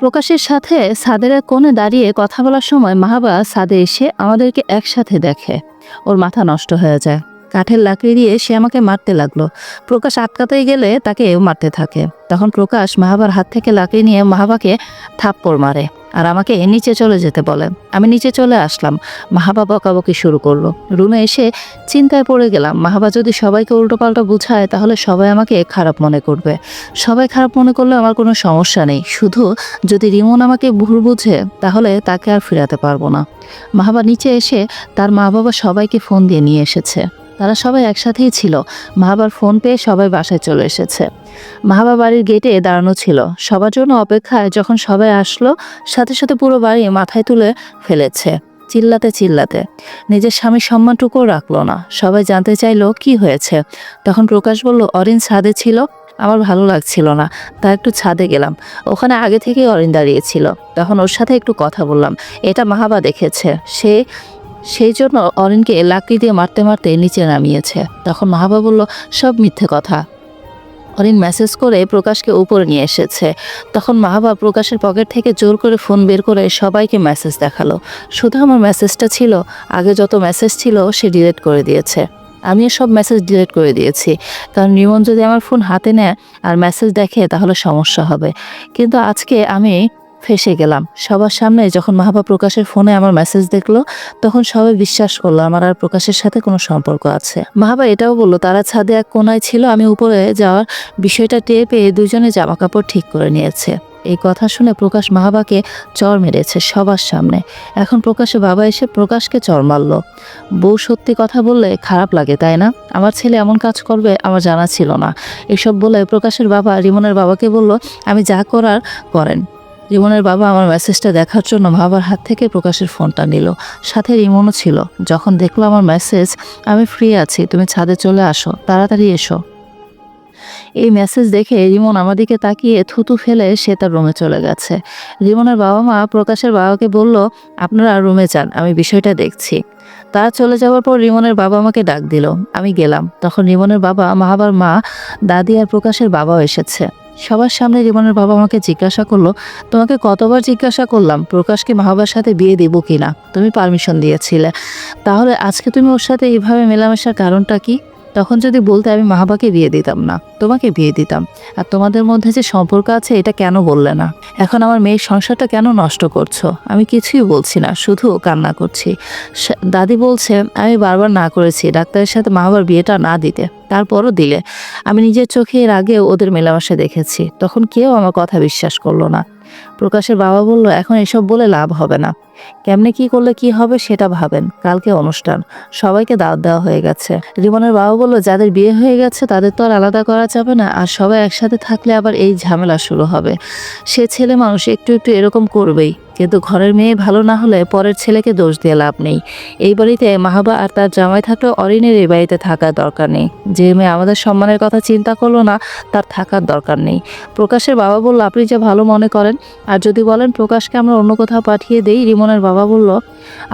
প্রকাশের সাথে সাদের এক কোণে দাঁড়িয়ে কথা বলার সময় মাহাবা সাদে এসে আমাদেরকে একসাথে দেখে। ওর মাথা নষ্ট হয়ে যায়। কাঠের লাকড়ি দিয়ে সে আমাকে মারতে লাগল। প্রকাশ আটকাতে গেলে তাকে মারতে থাকে। তখন প্রকাশ মাহাবার হাত থেকে লাকড়ি নিয়ে মাহাবাকে থাপ্পড় মারে। আর আমাকে নিচে চলে যেতে বলে। আমি নিচে চলে আসলাম। মাহাবা বকাবকি শুরু করল। রুমে এসে চিন্তায় পড়ে গেলাম। মাহাবা যদি সবাইকে উল্টোপাল্টা বুঝায়, তাহলে সবাই আমাকে খারাপ মনে করবে। সবাই খারাপ মনে করলে আমার কোনো সমস্যা নেই। শুধু যদি রিমন আমাকে ভুল বুঝে, তাহলে তাকে আর ফেরাতে পারব না। মাহাবা নিচে এসে তার মা বাবা সবাইকে ফোন দিয়ে নিয়ে এসেছে। তারা সবাই একসাথেই ছিল। মাহাবার ফোন পেয়ে সবাই বাসায় চলে এসেছে। মাহাবা বাড়ির গেটে দাঁড়ানো ছিল। সবার জন্য অপেক্ষায় যখন সবাই আসলো, সাথে সাথে পুরো বাড়ি মাথায় তুলে ফেলেছে। চিল্লাতে চিল্লাতে। নিজের স্বামীর সম্মানটুকুও রাখল না। সবাই জানতে চাইলো, কি হয়েছে? তখন প্রকাশ বলল, অরিন ছাদে ছিল। আমার ভালো লাগছিল না। তা একটু ছাদে গেলাম। ওখানে আগে থেকেই অরিন দাঁড়িয়েছিল তখন ওর সাথে একটু কথা বললাম। এটা মাহাবা দেখেছে। সে সেই জন্য অরিনকে লাকড়ি দিয়ে মারতে মারতে নিচে নামিয়েছে। তখন মাহাবা বলল, সব মিথ্যে কথা। অরিন মেসেজ করে প্রকাশকে উপরে নিয়ে এসেছে। তখন মাহাবা প্রকাশের পকেট থেকে জোর করে ফোন বের করে সবাইকে মেসেজ দেখাল। শুধু আমার মেসেজটা ছিল, আগে যত মেসেজ ছিল সে ডিলেট করে দিয়েছে। আমিও সব মেসেজ ডিলিট করে দিয়েছি। কারণ রিমন যদি আমার ফোন হাতে নেয় আর মেসেজ দেখে তাহলে সমস্যা হবে। কিন্তু আজকে আমি ফেসে গেলাম। সবার সামনে যখন মাহাবা প্রকাশের ফোনে আমার মেসেজ দেখল, তখন সবাই বিশ্বাস করল আমার আর প্রকাশের সাথে কোনো সম্পর্ক আছে। মাহাবা এটাও বলল, তারা ছাদে এক কোনায় ছিল, আমি উপরে যাওয়ার বিষয়টা টের পেয়ে দুজনে জামা কাপড় ঠিক করে নিয়েছে। এই কথা শুনে প্রকাশ মাহাবাকে চর মেরেছে সবার সামনে। এখন প্রকাশে বাবা এসে প্রকাশকে চর মারল। বউ সত্যি কথা বললে খারাপ লাগে, তাই না? আমার ছেলে এমন কাজ করবে আমার জানা ছিল না। এসব বলে প্রকাশের বাবা রিমনের বাবাকে বলল, আমি যা করার করেন। রিমনের বাবা আমার মেসেজটা দেখার জন্য বাবার হাত থেকে প্রকাশের ফোনটা নিল। সাথে রিমনও ছিল। যখন দেখল আমার মেসেজ, আমি ফ্রি আছি, তুমি ছাদে চলে আসো, তাড়াতাড়ি এসো। এই মেসেজ দেখে রিমন আমার দিকে তাকিয়ে থুতু ফেলে সে তার রুমে চলে গেছে। রিমনের বাবা মা প্রকাশের বাবাকে বলল, আপনারা রুমে যান, আমি বিষয়টা দেখছি। তারা চলে যাওয়ার পর রিমনের বাবা আমাকে ডাক দিল। আমি গেলাম। তখন রিমনের বাবা, মাহাবার মা, দাদি আর প্রকাশের বাবাও এসেছে। সবার সামনে রিমনের বাবা আমাকে জিজ্ঞাসা করল, তোমাকে কতবার জিজ্ঞাসা করলাম, প্রকাশকে মাহাবার সাথে বিয়ে দেবো কিনা? তুমি পারমিশন দিয়েছিলে। তাহলে আজকে তুমি ওর সাথে এইভাবে মেলামেশার কারণটা কি? তখন যদি বলতে আমি মাহাবাকে বিয়ে দিতাম না, তোমাকে বিয়ে দিতাম, আর তোমাদের মধ্যে যে সম্পর্ক আছে এটা কেন বললে না? এখন আমার মেয়ের সংসারটা কেন নষ্ট করছ? আমি কিছুই বলছি না, শুধু কান্না করছি। দাদি বলছে, আমি বারবার না করেছি ডাক্তারের সাথে মাহাবার বিয়েটা না দিতে। তারপরও দিলে। আমি নিজের চোখে এর আগেও ওদের মেলামেশা দেখেছি। তখন কেউ আমার কথা বিশ্বাস করল না। প্রকাশের বাবা বলল, এখন এসব বলে লাভ হবে না। কেমনে কি করলে কি হবে সেটা ভাবেন। কালকে অনুষ্ঠান। সবাইকে দাওয়াত দেওয়া হয়ে গেছে। রিমনের বাবা বলল, যাদের বিয়ে হয়ে গেছে, তাদের তো আর আলাদা করা যাবে না। আর সবাই একসাথে থাকলে আবার এই ঝামেলা শুরু হবে। সে ছেলে মানুষ একটু একটু এরকম করবেই। কিন্তু ঘরের মেয়ে ভালো না হলে পরের ছেলেকে দোষ দিয়ে লাভ নেই। এই বাড়িতে মাহাবা আর তার জামাই থাকলেও অরিনের এই বাড়িতে থাকার দরকার নেই। যে মেয়ে আমাদের সম্মানের কথা চিন্তা করল না, তার থাকার দরকার নেই। প্রকাশের বাবা বলল, আপনি যা ভালো মনে করেন। আর যদি বলেন, প্রকাশকে আমরা অন্য কোথাও পাঠিয়ে দেই রিমনের বাবা বলল,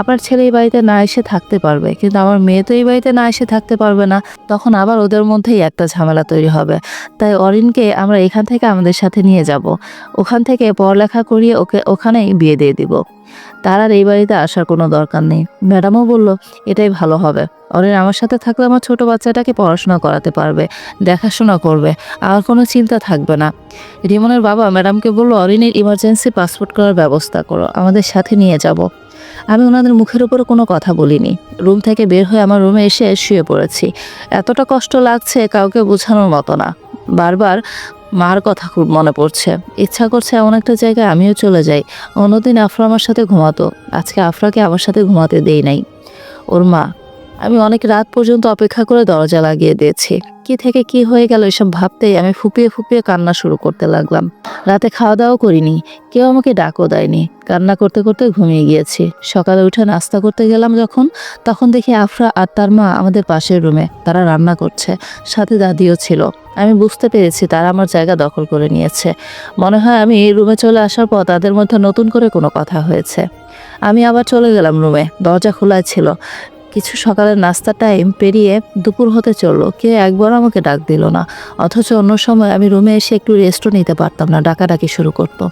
আপনার ছেলে এই বাড়িতে না এসে থাকতে পারবে, কিন্তু আমার মেয়ে তো এই বাড়িতে না এসে থাকতে পারবে না। তখন আবার ওদের মধ্যেই একটা ঝামেলা তৈরি হবে। তাই অরিনকে আমরা এখান থেকে আমাদের সাথে নিয়ে যাব। ওখান থেকে পড়ালেখা করিয়ে ওকে ওখানেই বিয়ে দিয়ে দিব। তার আর এই বাড়িতে আসার কোনো দরকার নেই। ম্যাডামও বলল, এটাই ভালো হবে। অরিন আমার সাথে থাকলে আমার ছোট বাচ্চাটাকে পড়াশোনা করাতে পারবে, দেখাশোনা করবে, আর কোনো চিন্তা থাকবে না। রিমনের বাবা ম্যাডামকে বলল অরিনের ইমার্জেন্সি পাসপোর্ট করার ব্যবস্থা করো, আমাদের সাথে নিয়ে যাব। আমি ওনাদের মুখের উপরে কোনো কথা বলিনি। রুম থেকে বের হয়ে আমার রুমে এসে শুয়ে পড়েছি। এতটা কষ্ট লাগছে কাউকে বোঝানোর মতো না। বারবার মার কথা খুব মনে পড়ছে। ইচ্ছা করছে এমন একটা জায়গায় আমিও চলে যাই। অন্যদিন আফরা আমার সাথে ঘুমাতো। আজকে আফরাকে আমার সাথে ঘুমাতে দেই নাই। ওর মা আমি অনেক রাত পর্যন্ত অপেক্ষা করে দরজা লাগিয়ে দিয়েছি। কি থেকে কি হয়ে গেল এসব ভাবতেই আমি ফুপিয়ে ফুপিয়ে কান্না শুরু করতে লাগলাম। রাতে খাওয়া দাওয়া করিনি। কেউ আমাকে ডাকও দেয়নি। কান্না করতে করতে ঘুমিয়ে গিয়েছি। সকালে উঠে নাস্তা করতে গেলাম যখন, তখন দেখি আফরা আর তার মা আমাদের পাশের রুমে। তারা রান্না করছে। সাথে দাদিও ছিল। আমি বুঝতে পেরেছি তারা আমার জায়গা দখল করে নিয়েছে। মনে হয় আমি এই রুমে চলে আসার পর তাদের মধ্যে নতুন করে কোনো কথা হয়েছে। আমি আবার চলে গেলাম রুমে। দরজা খোলা ছিল। কিছু সকালের নাস্তা টাইম পেরিয়ে দুপুর হতে চলল। কেউ একবার আমাকে ডাক দিল না। অথচ অন্য সময় আমি রুমে এসে একটু রেস্টও নিতে পারতাম না, ডাকাডাকি শুরু করতো।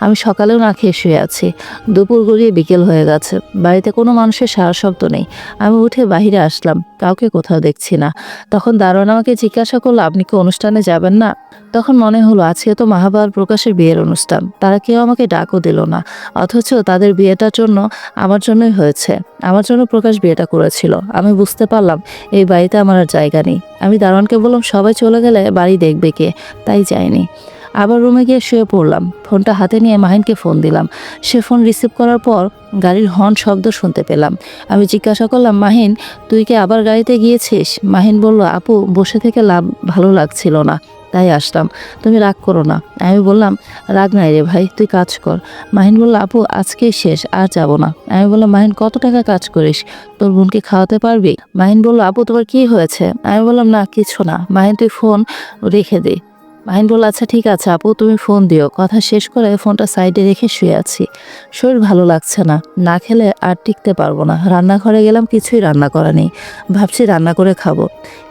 আমি সকালেও না খেয়ে শুয়ে আছি। দুপুর গড়িয়ে বিকেল হয়ে গেছে। বাড়িতে কোনো মানুষের সারা শব্দ নেই। আমি উঠে বাইরে আসলাম। কাউকে কোথাও দেখছি না। তখন দারোয়ান আমাকে জিজ্ঞাসা করল, আপনি কি অনুষ্ঠানে যাবেন না? তখন মনে হলো, আজকে তো মাহাবার প্রকাশের বিয়ের অনুষ্ঠান। তারা কেউ আমাকে ডাকও দিল না। অথচ তাদের বিয়েটার জন্য আমার জন্যই হয়েছে। আমার জন্য প্রকাশ বিয়েটা করেছিল। আমি বুঝতে পারলাম, এই বাড়িতে আমার আর জায়গা নেই। আমি দারোয়ানকে বললাম, সবাই চলে গেলে বাড়ি দেখবে কে? তাই যায়নি। আবার রুমে গিয়ে শুয়ে পড়লাম। ফোনটা হাতে নিয়ে মাহিনকে ফোন দিলাম। সে ফোন রিসিভ করার পর গাড়ির হর্ন শব্দ শুনতে পেলাম। আমি জিজ্ঞাসা করলাম, মাহিন, তুই কি আবার গাড়িতে গিয়েছিস? মাহিন বলল, আপু, বসে থেকে লাভ ভালো লাগছিল না, তাই আসলাম। তুমি রাগ করো না। আমি বললাম, রাগ নাই রে ভাই, তুই কাজ কর। মাহিন বলল, আপু, আজকেই শেষ, আর যাব না। আমি বললাম, মাহিন, কত টাকা কাজ করিস? তোর বোনকে খাওয়াতে পারবি? মাহিন বলল, আপু, তোমার কি হয়েছে? আমি বললাম, না, কিছু না। মাহিন, তুই ফোন রেখে দে। মাহিন বলল আচ্ছা ঠিক আছে আপু, তুমি ফোন দিও। কথা শেষ করে ফোনটা সাইডে রেখে শুয়ে আছি। শরীর ভালো লাগছে না না খেলে আর টিকতে পারব না। রান্নাঘরে গেলাম, কিছুই রান্না করা নেই। ভাবছি রান্না করে খাব।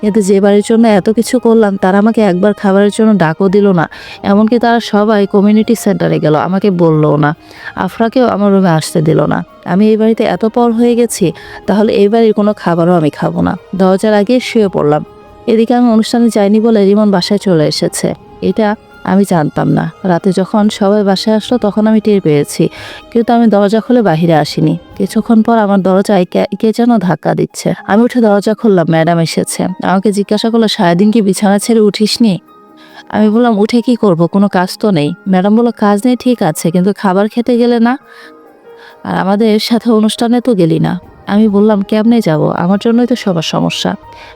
কিন্তু যে বাড়ির জন্য এত কিছু করলাম, তারা আমাকে একবার খাবারের জন্য ডাকও দিল না। এমনকি তারা সবাই কমিউনিটি সেন্টারে গেল, আমাকে বলল না। আফরাকেও আমার রুমে আসতে দিল না। আমি এই বাড়িতে এত পর হয়ে গেছি, তাহলে এই বাড়ির কোনো খাবারও আমি খাব না। দরজার আগে শুয়ে পড়লাম। এদিকে আমি অনুষ্ঠানে যাইনি বলে রিমন বাসায় চলে এসেছে। এটা আমি জানতাম না। রাতে যখন সবাই বাসায় আসলো তখন আমি টের পেয়েছি। কিন্তু আমি দরজা খুলে বাহিরে আসিনি। কিছুক্ষণ পর আমার দরজায় কে- যেন ধাক্কা দিচ্ছে। আমি উঠে দরজা খুললাম, ম্যাডাম এসেছে। আমাকে জিজ্ঞাসা করল, সারাদিন কি বিছানা ছেড়ে উঠিসনি? আমি বললাম, উঠে কি করব? কোনো কাজ তো নেই। ম্যাডাম বলল, কাজ নেই, ঠিক আছে, কিন্তু খাবার খেতে গেলে না? আর আমাদের সাথে অনুষ্ঠানে তো গেলি না। আমি বললাম, কেমনে যাব? আমার জন্যই তো সবার সমস্যা।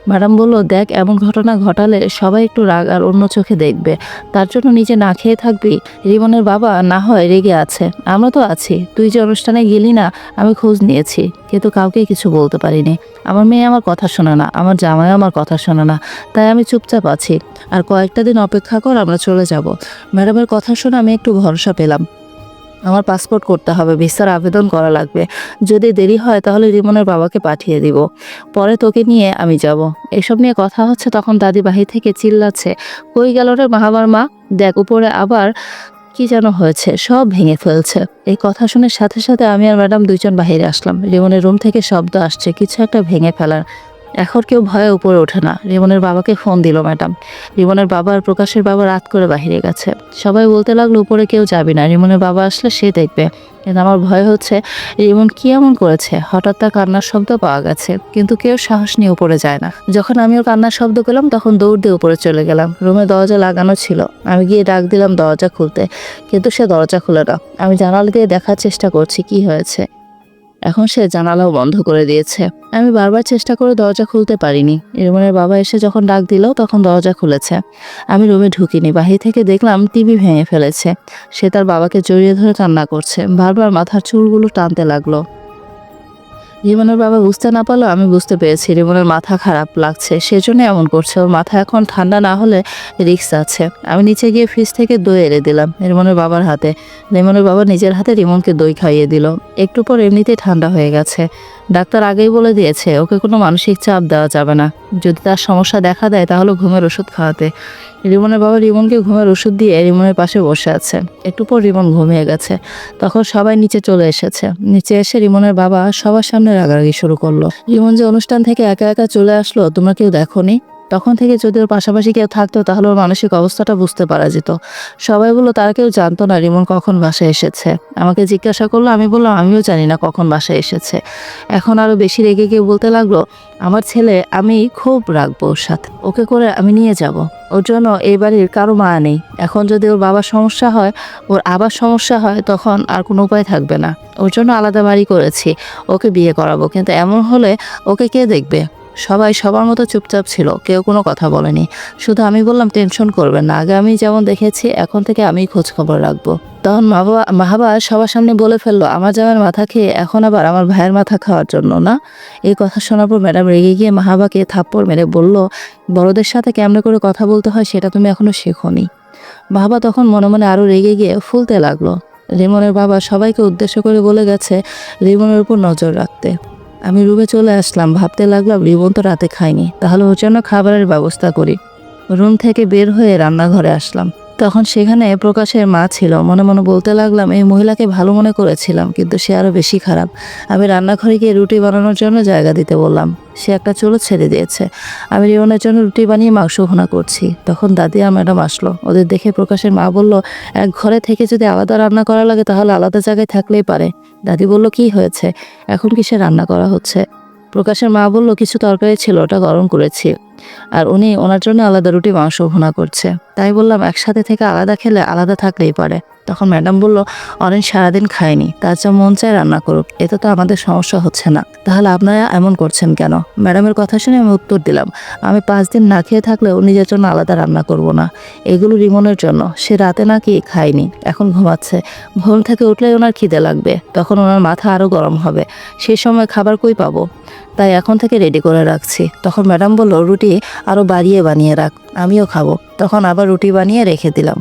ম্যাডাম বলল, দেখ, এমন ঘটনা ঘটালে সবাই একটু রাগ আর অন্য চোখে দেখবে। তার জন্য নিজে না খেয়ে থাকবি। রিমনের বাবা না হয় রেগে আছে। আমরা তো আছি। তুই যে অনুষ্ঠানে গেলি না, আমি খোঁজ নিয়েছি। কিন্তু কাউকে কিছু বলতে পারিনি। আমার মেয়ে আমার কথা শোনে না। আমার জামাই আমার কথা শোনে না। তাই আমি চুপচাপ আছি। আর কয়েকটা দিন অপেক্ষা কর, আমরা চলে যাব। ম্যাডামের কথা শুনে আমি একটু ভরসা পেলাম। আমার পাসপোর্ট করতে হবে, ভিসার আবেদন করা লাগবে। যদি দেরি হয় তাহলে রিমনের বাবাকে পাঠিয়ে দিব। পরে তোকে নিয়ে আমি যাব। এসব নিয়ে কথা হচ্ছে তখন দাদি বাহির থেকে চিল্লাচ্ছে। কই গেল রে মাহাবার মা? দেখ, উপরে আবার কি যেন হয়েছে, সব ভেঙে ফেলছে। এই কথা শুনে সাথে সাথে আমি আর ম্যাডাম দুইজন বাহিরে আসলাম। রিমনের রুম থেকে শব্দ আসছে, কিছু একটা ভেঙে ফেলার। এখন কেউ ভয়ে উপরে ওঠে না। রিমনের বাবাকে ফোন দিল ম্যাডাম। রিমনের বাবা আর প্রকাশের বাবা রাত করে বাহিরে গেছে। সবাই বলতে লাগল, উপরে কেউ যাবে না। রিমনের বাবা আসলে সে দেখবে। কিন্তু আমার ভয় হচ্ছে, রিমন কি এমন করেছে? হঠাৎ তার কান্নার শব্দ পাওয়া গেছে, কিন্তু কেউ সাহস নিয়ে উপরে যায় না। যখন আমি ওর কান্নার শব্দ পেলাম, তখন দৌড় দিয়ে উপরে চলে গেলাম। রুমে দরজা লাগানো ছিল। আমি গিয়ে ডাক দিলাম দরজা খুলতে, কিন্তু সে দরজা খুলে না। আমি জানালা দিয়ে দেখার চেষ্টা করছি কি হয়েছে। এখন সে জানালাও বন্ধ করে দিয়েছে। আমি বারবার চেষ্টা করে দরজা খুলতে পারিনি। ইরমানের বাবা এসে যখন ডাক দিল, তখন দরজা খুলেছে। আমি রুমে ঢুকিনি। বাহির থেকে দেখলাম টিভি ভেঙে ফেলেছে। সে তার বাবাকে জড়িয়ে ধরে কান্না করছে। বারবার মাথার চুলগুলো টানতে লাগল। রিমনের বাবা বুঝতে না পারলেও আমি বুঝতে পেরেছি রিমনের মাথা খারাপ লাগছে, সেজন্য এমন করছে। ওর মাথা এখন ঠান্ডা না হলে রিক্স আছে। আমি নিচে গিয়ে ফ্রিজ থেকে দই এনে দিলাম রিমনের বাবার হাতে। রিমনের বাবা নিজের হাতে রিমনকে দই খাইয়ে দিল। একটু পর এমনিতেই ঠান্ডা হয়ে গেছে। ডাক্তার আগেই বলে দিয়েছে, ওকে কোনো মানসিক চাপ দেওয়া যাবে না। যদি তার সমস্যা দেখা দেয়, তাহলে ঘুমের ওষুধ খাওয়াতে। রিমনের বাবা রিমনকে ঘুমের ওষুধ দিয়ে রিমনের পাশে বসে আছে। একটু পর রিমন ঘুমিয়ে গেছে। তখন সবাই নিচে চলে এসেছে। নিচে এসে রিমনের বাবা সবার সামনে রাগারাগি শুরু করল। রিমন যে অনুষ্ঠান থেকে একা একা চলে আসলো, তোমরা কেউ দেখোনি? তখন থেকে যদি ওর পাশাপাশি কেউ থাকতো, তাহলে ওর মানসিক অবস্থাটা বুঝতে পারা যেত। সবাই বলল, তারা কেউ জানতো না রিমন কখন বাসায় এসেছে। আমাকে জিজ্ঞাসা করল, আমি বললাম, আমিও জানি না কখন বাসায় এসেছে। এখন আরও বেশি রেগে গিয়ে বলতে লাগল, আমার ছেলে, আমি খুব রাখব ওর সাথে। ওকে করে আমি নিয়ে যাব। ওর জন্য এই বাড়ির কারও মা নেই। এখন যদি ওর বাবার সমস্যা হয়, ওর আবার সমস্যা হয়, তখন আর কোনো উপায় থাকবে না। ওর জন্য আলাদা বাড়ি করেছি। ওকে বিয়ে করাবো। কিন্তু এমন হলে ওকে কে দেখবে? সবাই সবার মতো চুপচাপ ছিল, কেউ কোনো কথা বলেনি। শুধু আমি বললাম, টেনশন করবেন না, আগে আমি যেমন দেখেছি, এখন থেকে আমি খোঁজ খবর রাখব। তখন মা মাহাবা সবার সামনে বলে ফেলল, আমার জামার মাথা খেয়ে এখন আবার আমার ভাইয়ের মাথা খাওয়ার জন্য, না? এই কথা শোনার পর ম্যাডাম রেগে গিয়ে মাহাবাকে থাপ্পড় মেরে বলল, বড়দের সাথে কেমনে করে কথা বলতে হয় সেটা তুমি এখনও শেখোনি। বাবা তখন মনে মনে আরও রেগে গিয়ে ফুলতে লাগল। রিমনের বাবা সবাইকে উদ্দেশ্য করে বলে গেছে, রিমনের উপর নজর রাখতে। আমি রুমে চলে আসলাম, ভাবতে লাগলাম রিমন তো রাতে খাইনি তাহলে ওর জন্য খাবারের ব্যবস্থা করি। রুম থেকে বের হয়ে রান্নাঘরে আসলাম। তখন সেখানে প্রকাশের মা ছিল। মনে মনে বলতে লাগলাম, এই মহিলাকে ভালো মনে করেছিলাম, কিন্তু সে আরও বেশি খারাপ। আমি রান্নাঘরে গিয়ে রুটি বানানোর জন্য জায়গা দিতে বললাম। সে একটা চুলো ছেড়ে দিয়েছে। আমি রিওনের জন্য রুটি বানিয়ে মাংস ভুনা করছি। তখন দাদি আর ম্যাডাম আসলো। ওদের দেখে প্রকাশের মা বলল, এক ঘরে থেকে যদি আলাদা রান্না করা লাগে, তাহলে আলাদা জায়গায় থাকলেই পারে। দাদি বলল, কি হয়েছে? এখন কি সে রান্না করা হচ্ছে? প্রকাশের মা বলল, কিছু তরকারি ছিল, ওটা গরম করেছি। আর উনি, ওনার জন্য আলাদা রুটি, মাংস ভুনা করছে। তাই বললাম, একসাথে থেকে আলাদা খেলে আলাদা থাকলেই পারে। তখন ম্যাডাম বলল অনেক সারাদিন খায়নি, তার যা মন চায় রান্না করুক, এতে তো আমাদের সমস্যা হচ্ছে না। তাহলে আপনারা এমন করছেন কেন? ম্যাডামের কথা শুনে আমি উত্তর দিলাম, আমি পাঁচ দিন না খেয়ে থাকলেও নিজের জন্য আলাদা রান্না করব না। এগুলো রিমনের জন্য। সে রাতে নাকি খায়নি, এখন ঘুমাচ্ছে। ঘুম থেকে উঠলে ওনার খিদে লাগবে, তখন ওনার মাথা আরও গরম হবে। সেই সময় খাবার কই পাবো? তাই এখন থেকে রেডি করে রাখছি। তখন ম্যাডাম বলল, রুটি আরও বাড়িয়ে বানিয়ে রাখ, আমিও খাব। তখন আবার রুটি বানিয়ে রেখে দিলাম।